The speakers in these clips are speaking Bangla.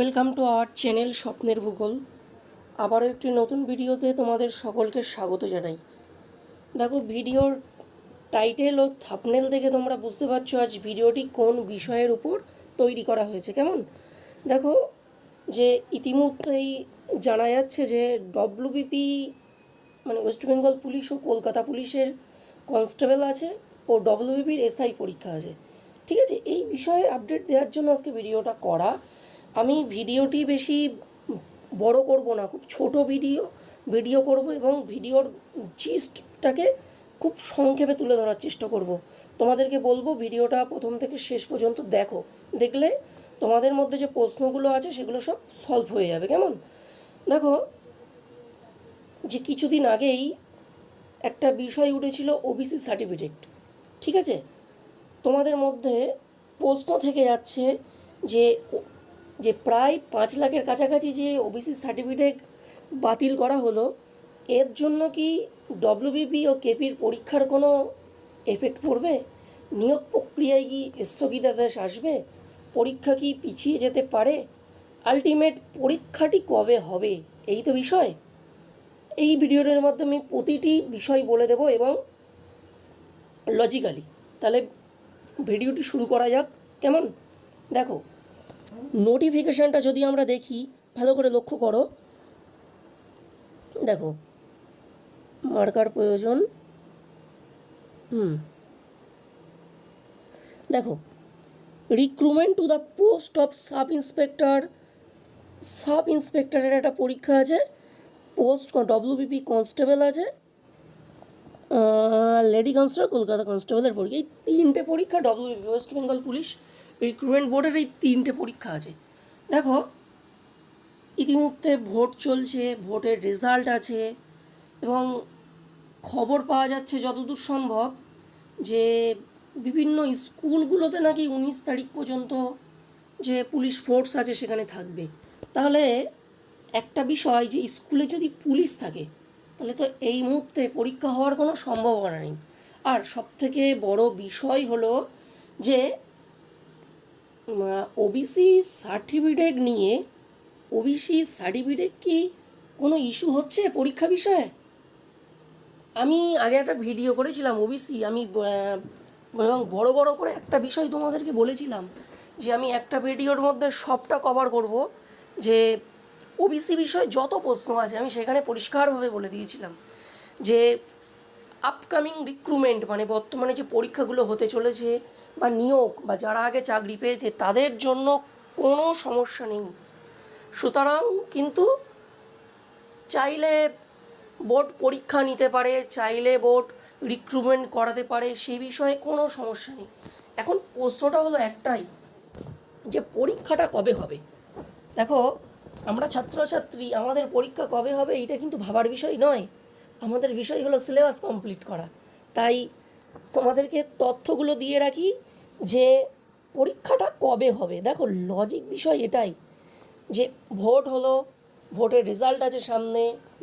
ওয়েলকাম টু আওয়ার চ্যানেল স্বপ্নের ভূগোল আবারও একটি নতুন ভিডিওতে তোমাদের সকলকে স্বাগত জানাই। দেখো, ভিডিওর টাইটেল ও থাপনেল দেখে তোমরা বুঝতে পারছ আজ ভিডিওটি কোন বিষয়ের উপর তৈরি করা হয়েছে, কেমন? দেখো, যে ইতিমধ্যেই জানা যাচ্ছে যে ডব্লিউবিপি মানে ওয়েস্ট বেঙ্গল পুলিশ ও কলকাতা পুলিশের কনস্টেবল আছে ও ডব্লিউবিপির এসআই পরীক্ষা আছে। ঠিক আছে, এই বিষয়ে আপডেট দেওয়ার জন্য আজকে ভিডিওটা করা আমি ভিডিওটি বেশি বড় করব না, খুব ছোট ভিডিও ভিডিও করব এবং ভিডিওর জিস্টটাকে খুব সংক্ষেপে তুলে ধরার চেষ্টা করব। তোমাদেরকে বলব, ভিডিওটা প্রথম থেকে শেষ পর্যন্ত দেখো। দেখলে তোমাদের মধ্যে যে প্রশ্নগুলো আছে, সেগুলো সব সলভ হয়ে যাবে, কেমন? দেখো, যে কিছুদিন আগেই একটা বিষয় উঠেছিল ওবিসি সার্টিফিকেট ঠিক আছে? তোমাদের মধ্যে প্রশ্ন থেকে যাচ্ছে যে যে প্রায় পাঁচ লাখের কাছাকাছি যে ওবিসি সার্টিফিকেট বাতিল করা হলো, এর জন্য কি ডব্লিউবিপি ও কেপির পরীক্ষার কোনো এফেক্ট পড়বে? নিয়োগ প্রক্রিয়ায় কি স্থগিতাদেশ আসবে? পরীক্ষা কি পিছিয়ে যেতে পারে? আলটিমেট পরীক্ষাটি কবে হবে? এই তো বিষয়। এই ভিডিওটার মাধ্যমে প্রতিটি বিষয় বলে দেবো এবং লজিক্যালি তাহলে ভিডিওটি শুরু করা যাক। কেমন? দেখো নোটিফিকেশানটা যদি আমরা দেখি, ভালো করে লক্ষ্য করো। দেখো মার্কার প্রয়োজন। হুম। দেখো recruitment to the post of sub inspector sub ইন্সপেক্টরের একটা পরীক্ষা আছে। পোস্ট ডব্লিউবিপি কনস্টেবল আছে। লেডি কনস্টেবল কলকাতা কনস্টেবলের পরীক্ষা। এই তিনটে পরীক্ষা WBP West Bengal police recruitment বোর্ডের এই তিনটে পরীক্ষা আছে। দেখো, ইতিমধ্যে ভোট চলছে, ভোটের রেজাল্ট আছে এবং খবর পাওয়া যাচ্ছে যতদূর সম্ভব যে বিভিন্ন স্কুলগুলোতে নাকি উনিশ তারিখ পর্যন্ত যে পুলিশ ফোর্স আছে সেখানে থাকবে। তাহলে একটা বিষয় যে স্কুলে যদি পুলিশ থাকে, তাহলে তো এই মুহূর্তে পরীক্ষা হওয়ার কোনো সম্ভাবনা নেই। আর সবথেকে বড় বিষয় হলো যে ওবিসি সার্টিফিকেট নিয়ে ওবিসি সার্টিফিকেট কি কোনো ইস্যু হচ্ছে পরীক্ষা বিষয়ে? আমি আগে একটা ভিডিও করেছিলাম ওবিসি আমি এবং বড় বড় করে একটা বিষয় তোমাদেরকে বলেছিলাম যে আমি একটা ভিডিওর মধ্যে সবটা কভার করব, যে ওবিসি বিষয়ে যত প্রশ্ন আছে আমি সেখানে পরিষ্কারভাবে বলে দিয়েছিলাম যে আপকামিং রিক্রুটমেন্ট মানে বর্তমানে যে পরীক্ষাগুলো হতে চলেছে, বা নিয়োগ, বা যারা আগে চাকরি পেয়েছে, তাদের জন্য কোনো সমস্যা নেই। সুতরাং কিন্তু চাইলে বোর্ড পরীক্ষা নিতে পারে, চাইলে বোর্ড রিক্রুটমেন্ট করাতে পারে সেই বিষয়ে কোনো সমস্যা নেই। এখন প্রশ্নটা হলো একটাই, যে পরীক্ষাটা কবে হবে? দেখো, আমরা ছাত্রছাত্রী, আমাদের পরীক্ষা কবে হবে এটা কিন্তু ভাবার বিষয় নয়। আমাদের বিষয় হলো সিলেবাস কমপ্লিট করা। তাই তোমাদেরকে তথ্যগুলো দিয়ে রাখি যে পরীক্ষাটা কবে হবে। দেখো লজিক বিষয় এটাই যে ভোট হলো, ভোটের রেজাল্ট আছে সামনে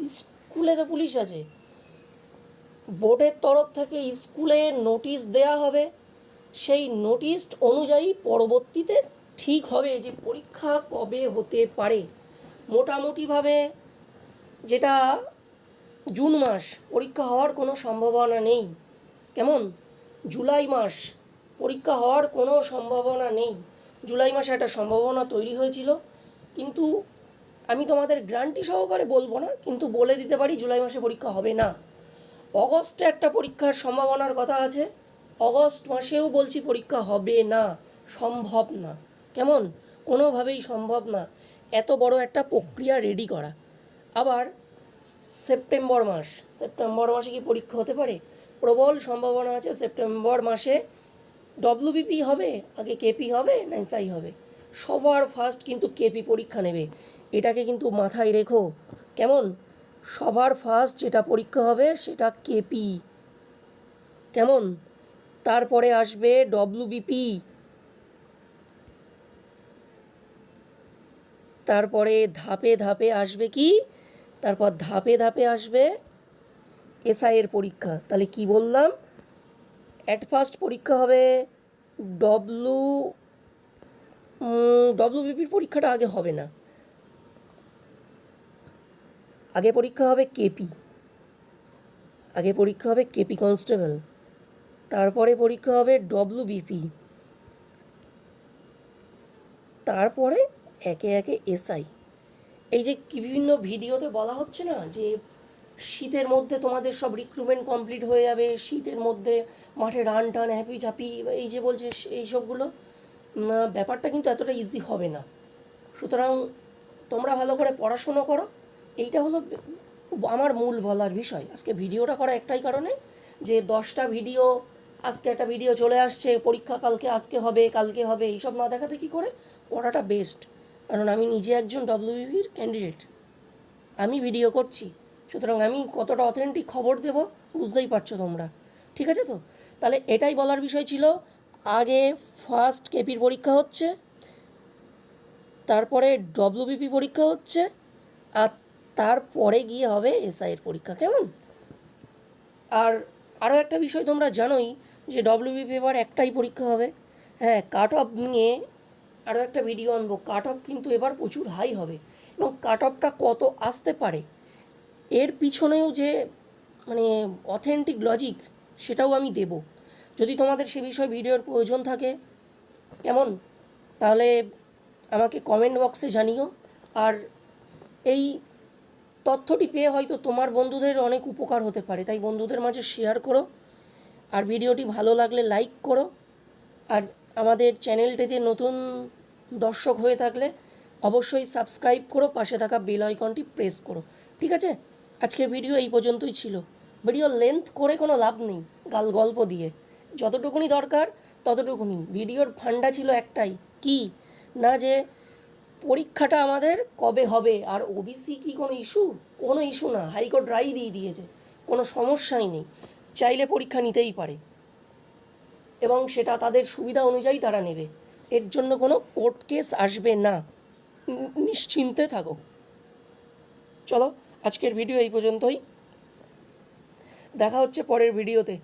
স্কুলে তো পুলিশ আছে। বোর্ডের তরফ থেকে স্কুলে নোটিশ দেয়া হবে। সেই নোটিশ অনুযায়ী পরবর্তীতে ঠিক হবে যে পরীক্ষা কবে হতে পারে। মোটামুটিভাবে যেটা জুন মাস, পরীক্ষা হওয়ার কোনো সম্ভাবনা নেই। কেমন? জুলাই মাস, পরীক্ষা হওয়ার কোনো সম্ভাবনা নেই। জুলাই মাসে একটা সম্ভাবনা তৈরি হয়েছিল। কিন্তু আমি তোমাদের গ্রান্টি সহকারে বলব না, কিন্তু বলে দিতে পারি জুলাই মাসে পরীক্ষা হবে না। অগস্টে একটা পরীক্ষার সম্ভাবনার কথা আছে। অগস্ট মাসেও বলছি পরীক্ষা হবে না, সম্ভব না। কেমন? কোনোভাবেই সম্ভব না। এত বড় একটা প্রক্রিয়া রেডি করা। আবার সেপ্টেম্বর মাস। সেপ্টেম্বর মাসে কি পরীক্ষা হতে পারে? প্রবল সম্ভাবনা আছে সেপ্টেম্বর মাসে ডব্লিউবিপি হবে? আগে কেপি হবে না এসআই হবে? সবার ফার্স্ট কিন্তু কেপি পরীক্ষা নেবে। এটাকে কিন্তু মাথায় রেখো। কেমন? সবার ফার্স্ট যেটা পরীক্ষা হবে সেটা কেপি কেমন? তারপরে আসবে ডব্লিউবিপি তারপরে ধাপে ধাপে আসবে কি? তারপর ধাপে ধাপে আসবে এসআইয়ের পরীক্ষা। তাহলে কি বললাম? অ্যাট ফার্স্ট পরীক্ষা হবে ডব্লু ডব্লিউবিপির পরীক্ষাটা আগে হবে না। আগে পরীক্ষা হবে কেপি আগে পরীক্ষা হবে কেপি কনস্টেবল তারপরে পরীক্ষা হবে ডব্লিউবিপি তারপরে একে একে এসআই এই যে বিভিন্ন ভিডিওতে বলা হচ্ছে না যে শীতের মধ্যে তোমাদের সব রিক্রুটমেন্ট কমপ্লিট হয়ে যাবে, শীতের মধ্যে মাঠে রান টান হ্যাপি ঝাপি, এই যে বলছে এইসবগুলো ব্যাপারটা কিন্তু এতটা ইজি হবে না। সুতরাং তোমরা ভালো করে পড়াশুনো করো, এইটা হলো আমার মূল বলার বিষয়। আজকে ভিডিওটা করা একটাই কারণে যে দশটা ভিডিও, আজকে একটা ভিডিও চলে আসছে, পরীক্ষা কালকে, আজকে হবে, কালকে হবে, এইসব না দেখাতে কি করে? পড়াটা বেস্ট কারণ আমি নিজে একজন ডব্লিউবির ক্যান্ডিডেট আমি ভিডিও করছি। সুতরাং আমি কতটা অথেন্টিক খবর দেব বুঝতেই পারছ তোমরা। ঠিক আছে তো? তাহলে এটাই বলার বিষয় ছিল। আগে ফার্স্ট কেপির পরীক্ষা হচ্ছে, তারপরে ডব্লিউবিপি পরীক্ষা হচ্ছে, আর তারপরে গিয়ে হবে এসআইয়ের পরীক্ষা, কেমন? আর আরও একটা বিষয় তোমরা জানোই যে ডব্লিউবিপি এবার একটাই পরীক্ষা হবে। হ্যাঁ কাট অফ নিয়ে আরও একটা ভিডিও আনব। কাট অফ কিন্তু এবার প্রচুর হাই হবে। এবং কাট অফটা কত আসতে পারে? এর পিছনেও যে মানে অথেন্টিক লজিক সেটাও আমি দেব। যদি তোমাদের সে বিষয়ে ভিডিওর প্রয়োজন থাকে, কেমন? তাহলে আমাকে কমেন্ট বক্সে জানিও। আর এই তথ্যটি পেয়ে হয়তো তোমার বন্ধুদের অনেক উপকার হতে পারে। তাই বন্ধুদের মাঝে শেয়ার করো। আর ভিডিওটি ভালো লাগলে লাইক করো। আর আমাদের চ্যানেলটিতে নতুন দর্শক হয়ে থাকলে অবশ্যই সাবস্ক্রাইব করো, পাশে থাকা বেল আইকনটি প্রেস করো। ঠিক আছে? আজকের ভিডিও এই পর্যন্তই ছিল। ভিডিও লেন্থ করে কোনো লাভ নেই, গাল গল্প দিয়ে। যতটুকুনি দরকার, ততটুকুনি। ভিডিওর ফান্ডা ছিল একটাই, কি? না যে পরীক্ষাটা আমাদের কবে হবে, আর ওবিসি কি কোনো ইস্যু কোনো ইস্যু না, হাইকোর্ট রায় দিয়ে দিয়েছে, কোনো সমস্যাই নেই। চাইলে পরীক্ষা নিতেই পারে। এবং সেটা তাদের সুবিধা অনুযায়ী তারা নেবে। এর জন্য কোনো কোর্ট কেস আসবে না। নিশ্চিন্তে থাকো। চলো, আজকের ভিডিও এই পর্যন্তই। দেখা হচ্ছে পরের ভিডিওতে